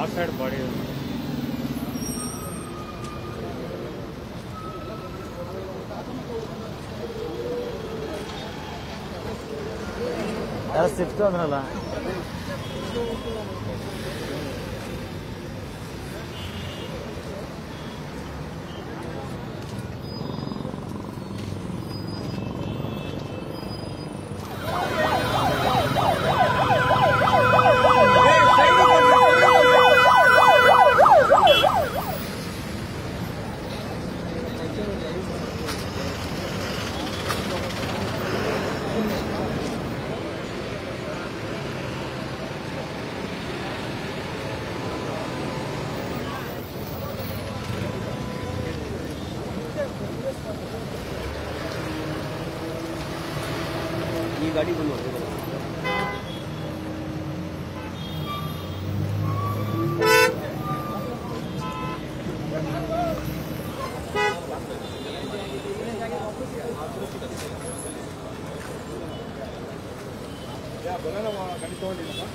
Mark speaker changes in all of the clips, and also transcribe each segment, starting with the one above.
Speaker 1: आ side बड़े
Speaker 2: shift आगनला ये
Speaker 3: गाड़ी बनो बनाना
Speaker 2: वहाँ गाड़ी तो नहीं लगा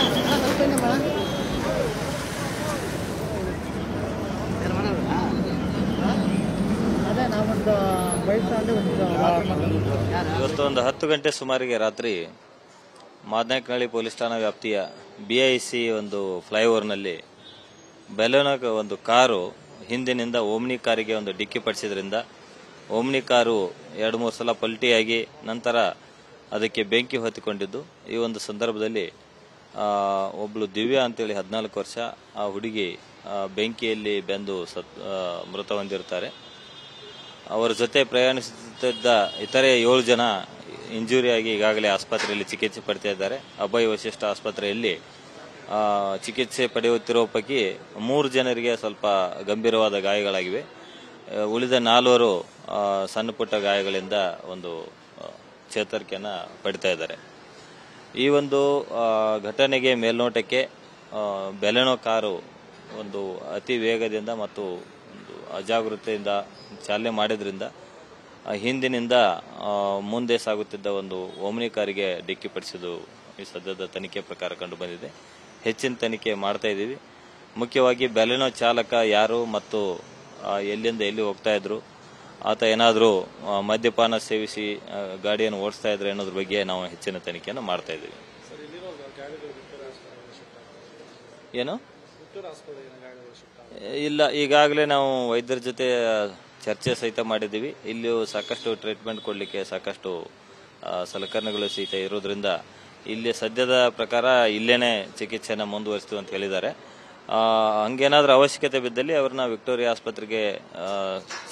Speaker 4: ಇವತ್ತು ಒಂದು ಹತ್ತು ಗಂಟೆ ಸುಮಾರಿಗೆ ರಾತ್ರಿ ಮಾದನಾಯಕನಹಳ್ಳಿ ಪೊಲೀಸ್ ಠಾಣಾ ವ್ಯಾಪ್ತಿಯ ಬಿಐಸಿ ಒಂದು ಫ್ಲೈಓವರ್ನಲ್ಲಿ ಬೆಲೋನ ಒಂದು ಕಾರು ಹಿಂದಿನಿಂದ ಓಮ್ನಿ ಕಾರಿಗೆ ಒಂದು ಡಿಕ್ಕಿ ಪಡಿಸಿದ್ರಿಂದ ಓಮ್ನಿ ಕಾರು ಎರಡು ಮೂರು ಸಲ ಪಲ್ಟಿಯಾಗಿ ನಂತರ ಅದಕ್ಕೆ ಬೆಂಕಿ ಹೊತ್ತಿಕೊಂಡಿದ್ದು. ಈ ಒಂದು ಸಂದರ್ಭದಲ್ಲಿ ಒಬ್ಬಳು ದಿವ್ಯಾ ಅಂತೇಳಿ ಹದಿನಾಲ್ಕು ವರ್ಷ, ಆ ಹುಡುಗಿ ಬೆಂಕಿಯಲ್ಲಿ ಬೆಂದು ಸತ್ ಮೃತ ಹೊಂದಿರುತ್ತಾರೆ. ಅವರ ಜೊತೆ ಪ್ರಯಾಣಿಸುತ್ತಿದ್ದ ಇತರೆ ಏಳು ಜನ ಇಂಜುರಿಯಾಗಿ ಈಗಾಗಲೇ ಆಸ್ಪತ್ರೆಯಲ್ಲಿ ಚಿಕಿತ್ಸೆ ಪಡ್ತಾ ಇದ್ದಾರೆ. ಅಭಯ್ ವಶಿಷ್ಠ ಆಸ್ಪತ್ರೆಯಲ್ಲಿ ಚಿಕಿತ್ಸೆ ಪಡೆಯುತ್ತಿರುವ ಪೈಕಿ ಮೂರು ಜನರಿಗೆ ಸ್ವಲ್ಪ ಗಂಭೀರವಾದ ಗಾಯಗಳಾಗಿವೆ. ಉಳಿದ ನಾಲ್ವರು ಸಣ್ಣ ಪುಟ್ಟ ಗಾಯಗಳಿಂದ ಒಂದು ಚೇತರಿಕೆಯನ್ನು ಪಡಿತಾ ಇದ್ದಾರೆ. ಈ ಒಂದು ಘಟನೆಗೆ ಮೇಲ್ನೋಟಕ್ಕೆ ಬೆಲೆನೋ ಕಾರು ಒಂದು ಅತಿ ವೇಗದಿಂದ ಮತ್ತು ಅಜಾಗೃತೆಯಿಂದ ಚಾಲನೆ ಮಾಡಿದ್ರಿಂದ ಹಿಂದಿನಿಂದ ಮುಂದೆ ಸಾಗುತ್ತಿದ್ದ ಒಂದು ಓಮ್ನಿ ಕಾರಿಗೆ ಡಿಕ್ಕಿ ಪಡಿಸಿದ್ದು ಈ ಸದ್ಯದ ತನಿಖೆ ಪ್ರಕಾರ ಕಂಡು ಬಂದಿದೆ. ಹೆಚ್ಚಿನ ತನಿಖೆ ಮಾಡ್ತಾ ಇದ್ದೀವಿ. ಮುಖ್ಯವಾಗಿ ಬೆಲೆನೋ ಚಾಲಕ ಯಾರು ಮತ್ತು ಎಲ್ಲಿಂದ ಎಲ್ಲಿ ಹೋಗ್ತಾ ಇದ್ರು ಆತ ಏನಾದರೂ ಮದ್ಯಪಾನ ಸೇವಿಸಿ ಗಾಡಿಯನ್ನು ಓಡಿಸ್ತಾ ಇದ್ರೆ ಅನ್ನೋದ್ರ ಬಗ್ಗೆ ನಾವು ಹೆಚ್ಚಿನ ತನಿಖೆಯನ್ನು ಮಾಡ್ತಾ ಇದ್ದೀವಿ. ಏನು? ಇಲ್ಲ ಈಗಾಗಲೇ ನಾವು ವೈದ್ಯರ ಜೊತೆ ಚರ್ಚೆ ಸಹಿತ ಮಾಡಿದ್ದೀವಿ. ಇಲ್ಲಿಯೂ ಸಾಕಷ್ಟು ಟ್ರೀಟ್ಮೆಂಟ್ ಕೊಡಲಿಕ್ಕೆ ಸಾಕಷ್ಟು ಸಲಕರಣೆಗಳು ಸಹಿತ ಇರೋದ್ರಿಂದ ಇಲ್ಲಿ ಸದ್ಯದ ಪ್ರಕಾರ ಇಲ್ಲೇನೆ ಚಿಕಿತ್ಸೆನ ಮುಂದುವರಿಸ್ತೀವಿ ಅಂತ ಹೇಳಿದ್ದಾರೆ. ಆ, ಹಂಗೇನಾದ್ರೂ ಅವಶ್ಯಕತೆ ಬಿದ್ದಲ್ಲಿ ಅವ್ರನ್ನ ವಿಕ್ಟೋರಿಯಾ ಆಸ್ಪತ್ರೆಗೆ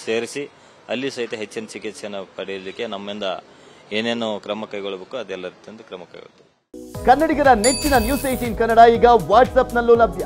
Speaker 4: ಸೇರಿಸಿ ಅಲ್ಲಿ ಸಹಿತ ಹೆಚ್ಚಿನ ಚಿಕಿತ್ಸೆಯನ್ನು ಪಡೆಯಲಿಕ್ಕೆ ನಮ್ಮಿಂದ ಏನೇನು ಕ್ರಮ ಕೈಗೊಳ್ಳಬೇಕು ಅದೆಲ್ಲ ರೀತಿಯಿಂದ ಕ್ರಮ ಕೈಗೊಳ್ತೀವಿ.
Speaker 5: ಕನ್ನಡಿಗರ ನೆಚ್ಚಿನ ನ್ಯೂಸ್ ಏಟೀನ್ ಕನ್ನಡ ಈಗ ವಾಟ್ಸ್ಆಪ್ನಲ್ಲೂ ಲಭ್ಯ.